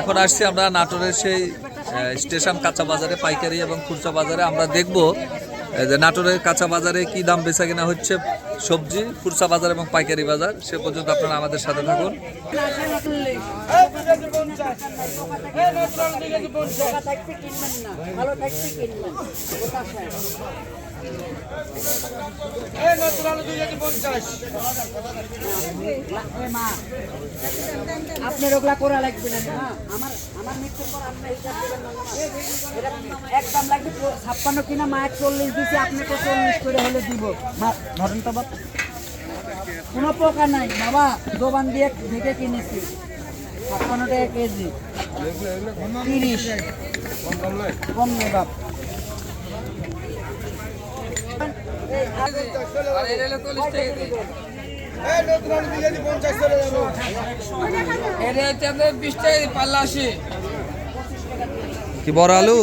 এখন আসছি আমরা নাটোরের সেই স্টেশন কাঁচা বাজারে, পাইকারি এবং খুচরা বাজারে। আমরা দেখব যে নাটোরের কাঁচা বাজারে কি দাম বেচা কিনা হচ্ছে সবজি, খুচরা বাজার এবং পাইকারি বাজার। সে পর্যন্ত আপনারা আমাদের সাথে থাকুন। থাকতে আপনার ওগুলা করা লাগবে না। না আমার আমার মৃত্যুর পর। একদম লাগবে ছাপ্পান্ন কিনা মায়ের চল্লিশ দিছি আপনাকে চল্লিশ করে হলে দিব। ধরেন তো কোনো প্রকার নাই। বাবা দোকান দিয়ে দেখে কিনেছি। ছাপ্পান্ন টাকা কেজি। তিরিশ। কম নেই বাপ। এটা টাকা কেজি, পাল্লা আশি কি বড় আলু।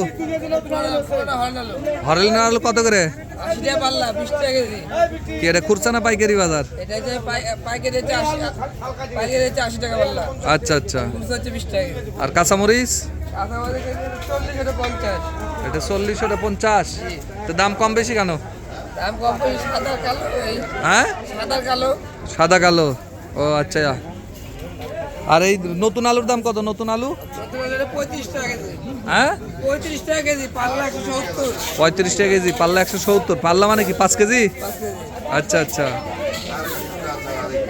হরেল না আলু কত করে? কি এটা খুচরা না পাইকারি বাজার? আচ্ছা আচ্ছা। আর কাঁচামরিচ? এটা চল্লিশ ওটা পঞ্চাশ। দাম কম বেশি কেন? দাম কম বেশি সাদা কালো হ্যাঁ? সাদা কালো। সাদা কালো। ও আচ্ছা। আর এই নতুন আলুর দাম কত? নতুন আলু? পঁয়ত্রিশ টাকা কেজি। হ্যাঁ? পঁয়ত্রিশ টাকা কেজি পাল্লা একশো সত্তর। পঁয়ত্রিশ টাকা কেজি পাল্লা মানে কি পাঁচ কেজি? পাঁচ কেজি। আচ্ছা আচ্ছা।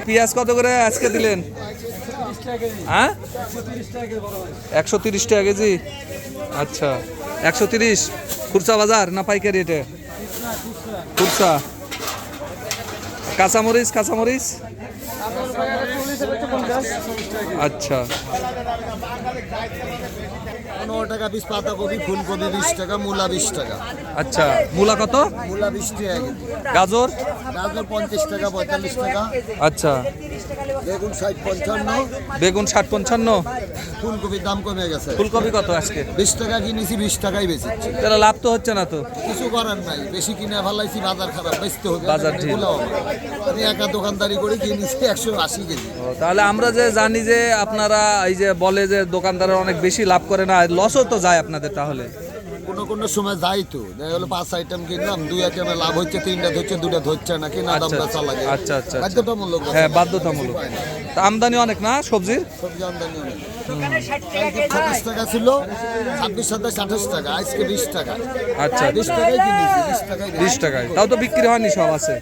পেঁয়াজ কত করে আজকে দিলেন? হ্যাঁ? একশো তিরিশ টাকা কেজি? আচ্ছা। একশো তিরিশ? খুরসা বাজার না পাইকারি এটা? খুরসা। কাঁচামরিচ কাঁচামরিচ? আচ্ছা। পনেরো টাকা পিস পাতাকপি ফুলকপি বিশ টাকা মূলা বিশ টাকা। আচ্ছা মূলা কত? মূলা বিশ টাকা গাজর? গাজর পঞ্চাশ টাকা পঁয়তাল্লিশ টাকা। আচ্ছা। বেগুন ষাট পঞ্চান্ন। বেগুন ষাট পঞ্চান্ন? ফুলকপির দাম কমে গেছে। ফুলকপি কত আজকে? বিশ টাকা কিনেছি বিশ টাকাই বেচেছি। তাহলে লাভ তো হচ্ছে না তো। কিছু করার নাই। বেশি কিনে ফেলাইছি বাজার খারাপ। বেচতে হবে। বাজার আমি একা দোকানদারি করে কিনেছি একশো আশি কেজি। তাহলে আমরা যে জানি যে আপনারা এই যে বলে যে দোকানদাররা অনেক বেশি লাভ করে না লসও তো যায় আপনাদের তাহলে? কোনো কোনো সময় যাই তো। দেখা গেলো পাঁচ আইটেম কিনলাম দুই আইটেমে লাভ হচ্ছে তিনটা ধরছে দুটা ধরছে না কিনা দাম আচ্ছা, বেচা লাগে। আচ্ছা, আচ্ছা, আচ্ছা। বাধ্যতামূলক হ্যাঁ বাধ্যতামূলক। তা আমদানি অনেক না সবজির সবজি আমদানি অনেক। দোকানে টাকা ছিল ছাব্বিশ সাতাশ আঠাশ টাকা আজকে বিশ টাকা। আচ্ছা। বিশ টাকাই কিনেছি বিশ টাকাই বিশ টাকায়। তাও তো বিক্রি হয়নি সব আছে।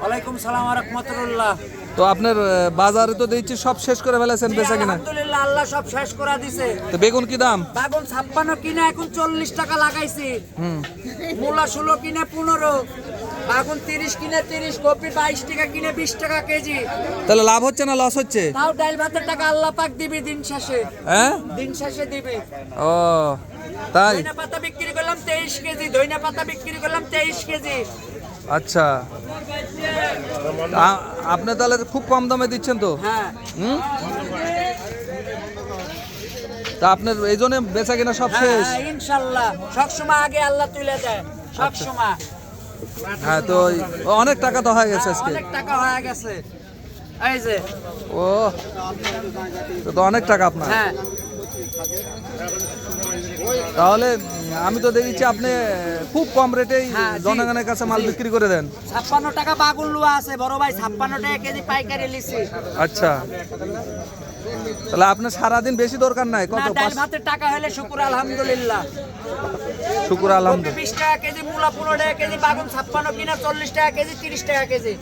ওয়ালাইকুম সালাম রহমতুল্লাহ। তো আপনার বাজারে তো দেখছি সব শেষ করে ফেলেছেন বেচা কিনা। আলহামদুলিল্লাহ আল্লাহ সব শেষ করে দিছে। তো বেগুন কি দাম? বাগুন ছাপ্পান্ন কিনে এখন চল্লিশ টাকা লাগাইছি। মূলা ষোলো কিনে পনেরো বাগুন তিরিশ কিনে তিরিশ কপি বাইশ টাকা কিনে বিশ টাকা কেজি। তাহলে লাভ হচ্ছে না লস হচ্ছে? তাও ডাল ভাতের টাকা আল্লাহ পাক দিবি দিন শেষে। হ্যাঁ? দিন শেষে দিবি। ও তাই? ধইনা পাতা বিক্রি করলাম তেইশ কেজি ধইনা পাতা বিক্রি করলাম তেইশ কেজি। আচ্ছা। আপনি তাহলে খুব কম দামে দিচ্ছেন তো? হ্যাঁ। হুম? তা আপনার এই জন্য বেচা কিনা সব হ্যাঁ শেষ? হ্যাঁ, ইনশাল্লাহ। সবসময় আগে আল্লাহ তুলে দেয়। সবসময় হ্যাঁ তো অনেক টাকা তো হয়ে গেছে আজকে। অনেক টাকা হয়ে গেছে। এই যে। ও তো অনেক টাকা আপনার। হ্যাঁ। তাহলে আমি তো দেখেছি আপনি খুব কম রেটেই হ্যাঁ। জনগণের কাছে মাল বিক্রি করে দেন। ছাপ্পান্ন টাকা বাগুন লুয়া আছে বড় ভাই ছাপ্পান্ন টাকা কেজি পাইকারি লিছি। আচ্ছা। তাহলে আপনার সারাদিন বেশি দরকার নাই কত ডাল ভাতের টাকা হলে শুকুর আলহামদুলিল্লাহ। শুকুর আলহামদুলিল্লাহ। বিশ টাকা কেজি মূলা পনেরো টাকা কেজি বাগুন ছাপ্পান্ন কিনা চল্লিশ টাকা কেজি তিরিশ টাকা কেজি।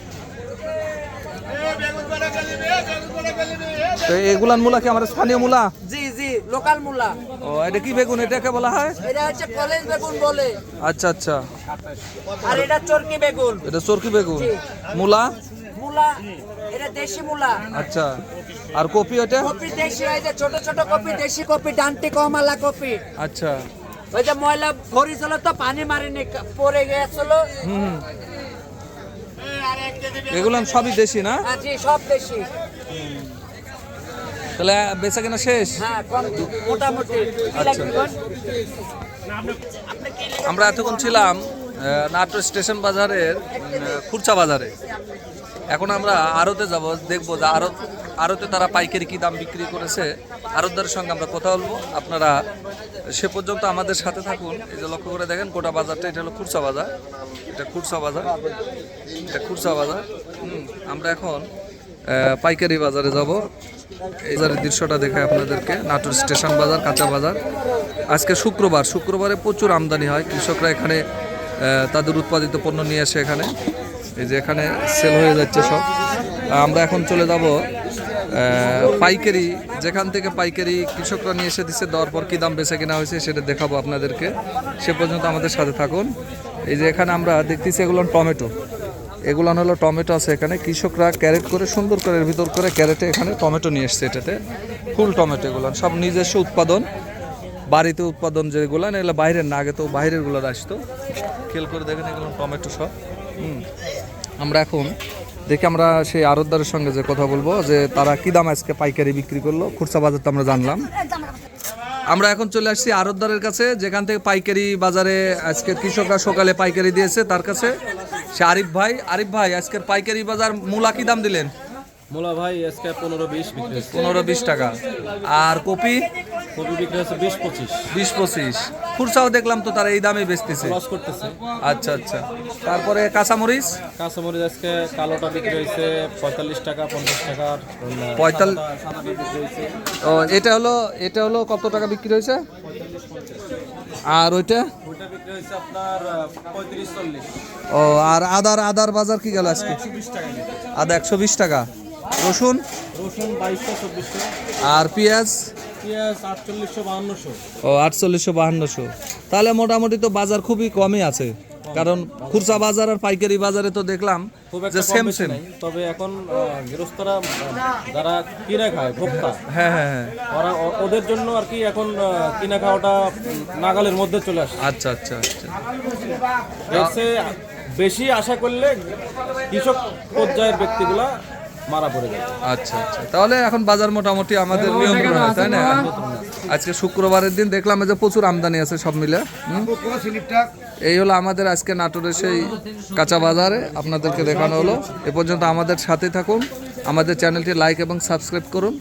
তো এগুলান মূলা কি আমাদের স্থানীয় মূলা? জি। লোকাল মূলা। ও এটা কি বেগুন? এটাকে বলা হয়? এটা হচ্ছে কলেজ বেগুন বলে। আচ্ছা আচ্ছা। আর এটা চরকি বেগুন। এটা চরকি বেগুন। মূলা? মূলা এটা দেশি মূলা। আচ্ছা। আর কপি ওটা কপি দেশি হয় ছোট ছোট কপি দেশি কপি ডান্টি কমালা কপি। আচ্ছা। ওই যে ময়লা ভরি ছিল তো পানি মারিনি পরে গেছিল। হুম এগুলান সবই দেশি না? হ্যাঁ জি সব দেশি। তাহলে বেচা কেনা শেষ? হ্যাঁ আচ্ছা। আমরা এতক্ষণ ছিলাম নাটোর স্টেশন বাজারের খুরচা বাজারে। এখন আমরা আড়তে যাব দেখব যে আড়ত আড়তে তারা পাইকারি কি দাম বিক্রি করেছে। আড়তদারের সঙ্গে আমরা কথা বলব। আপনারা সে পর্যন্ত আমাদের সাথে থাকুন। এই যে লক্ষ্য করে দেখেন গোটা বাজারটা এটা হলো খুরসা বাজার। এটা খুরসা বাজার। এটা খুরসা বাজার। হুম, আমরা এখন পাইকারি বাজারে যাব। বাজারের দৃশ্যটা দেখে আপনাদেরকে। নাটোর স্টেশন বাজার, কাঁচা বাজার। আজকে শুক্রবার, শুক্রবারে প্রচুর আমদানি হয়। কৃষকরা এখানে তাদের উৎপাদিত পণ্য নিয়ে আসে এখানে। এই যে এখানে সেল হয়ে যাচ্ছে সব। আমরা এখন চলে যাব পাইকারি, যেখান থেকে পাইকারি কৃষকরা নিয়ে এসে দিচ্ছে, দেওয়ার পর কী দাম বেচে কেনা হয়েছে সেটা দেখাবো আপনাদেরকে। সে পর্যন্ত আমাদের সাথে থাকুন। এই যে এখানে আমরা দেখতেছি এগুলো টমেটো। এগুলো হলো টমেটো আছে এখানে। কৃষকরা ক্যারেট করে, সুন্দর করে এর ভিতর করে ক্যারেটে এখানে টমেটো নিয়ে এসছে এটাতে। ফুল টমেটো এগুলো, সব নিজস্ব উৎপাদন। বাড়িতে উৎপাদন যেগুলো এগুলো বাইরের না, আগে তো বাইরেরগুলো আসতো। খেল করে দেখেন এগুলো টমেটো সব। আমরা এখন দেখি আমরা সেই আরতদারের সঙ্গে যে কথা বলব, যে তারা কি দাম আজকে পাইকারি বিক্রি করল, খুচরা বাজার তো আমরা জানলাম। আমরা এখন চলে আসছি আরতদারের কাছে, যেখান থেকে পাইকারি বাজারে আজকে কৃষকরা সকালে পাইকারি দিয়েছে তার কাছে। সে আরিফ ভাই আরিফ ভাই, আজকের পাইকারি বাজার মূলা কি দাম দিলেন? মোলা ভাই আজকে পনেরো বিশ পনেরো বিশ টাকা। আর কপি? কপি বিক্রি হচ্ছে বিশ পঁচিশ। বিশ পঁচিশ। খুরসাও দেখলাম তো তারা এই দামে বেচতেছে। লস করতেছে। আচ্ছা আচ্ছা। তারপরে কাঁচামরিচ? কাঁচামরিচ আজকে কালোটা বিক্রি হয়েছে পঁয়তাল্লিশ টাকা পঞ্চাশ টাকার পঁয়তাল্লিশ ও এটা হলো এটা হলো কত টাকা বিক্রি হয়েছে? আর ওইটা? ও আর আদার আদার বাজার কি গেল আজকে? টাকা। আদা একশো বিশ টাকা। রসুন? রসুন বাইশশো চব্বিশশো। আর পেঁয়াজ? পেঁয়াজ আটচল্লিশশো বাহান্নশো। ও আটচল্লিশশো বাহান্নশো। তাহলে মোটামুটি তো বাজার খুবই কমই আছে। কারণ খুচরা বাজার আর পাইকারি বাজারে তো দেখলাম যে সেম সেম তবে এখন গৃহস্থরা যারা কিনে খায় ভোক্তা হ্যাঁ হ্যাঁ হ্যাঁ। ওরা ওদের জন্য আর কি এখন কিনা খাওয়াটা নাগালের মধ্যে চলে আসে আচ্ছা আচ্ছা আচ্ছা। বেশি আশা করলে কৃষক পর্যায়ের ব্যক্তিগুলা মারা পড়ে যায় আচ্ছা আচ্ছা। তাহলে এখন বাজার মোটামুটি আমাদের নিয়ন্ত্রণ আছে তাই না? আজকে শুক্রবারের দিন দেখলাম যে প্রচুর আমদানি আছে সব মিলে। এই হলো আমাদের আজকে নাটোরের সেই কাঁচা বাজারে আপনাদেরকে দেখানো হলো। এ পর্যন্ত আমাদের সাথে থাকুন। আমাদের চ্যানেলটি লাইক এবং সাবস্ক্রাইব করুন।